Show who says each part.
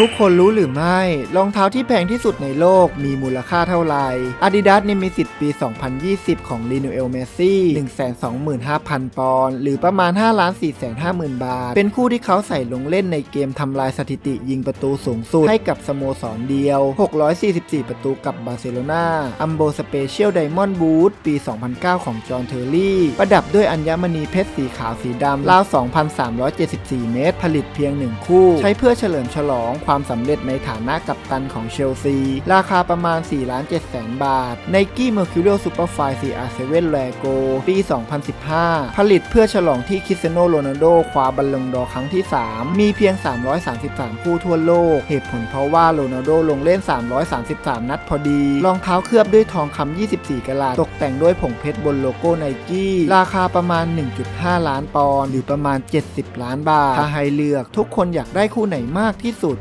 Speaker 1: ทุกคนรู้หรือไม่ รองเท้าที่แพงที่สุดในโลกมีมูลค่าเท่าไหร่ Adidas นิมิสิตปี 2020 ของ Lionel Messi 125,000 ปอนด์หรือประมาณ 5 4 5 0 0 0 0 บาท เป็นคู่ที่เขาใส่ลงเล่นในเกมทำลายสถิติยิงประตูสูงสุด ให้กับสโมสรเดียว 644 ประตูกับบาร์เซโลนาอัมโบสเปเชียลไดมอนด์บูทปี 2009 ของจอห์นเทอร์รี่ ประดับด้วยอัญมณีเพชรสีขาวสีดำราว 2,374 เมตร ผลิตเพียงหนึ่งคู่ ใช้เพื่อเฉลิมฉลองความสำเร็จในฐานะกัปตันของเชลซี ราคาประมาณ 4 ล้าน7แสนบาท Nike Mercurial Superfly CR7 Lego ปี 2015 ผลิตเพื่อฉลองที่คริสเตียโนโรนัลโดคว้าบัลลงดอครั้งที่ 3 มีเพียง 333 คู่ทั่วโลก เหตุผลเพราะว่าโรนัลโดลงเล่น 333 นัดพอดี รองเท้าเคลือบด้วยทองคำ 24 กะรัตตกแต่งด้วยผงเพชรบนโลโก้ไนกี้ ราคาประมาณ 1.5 ล้านปอนด์หรือประมาณ 70 ล้านบาท ถ้าให้เลือกทุกคนอยากได้คู่ไหนมากที่สุด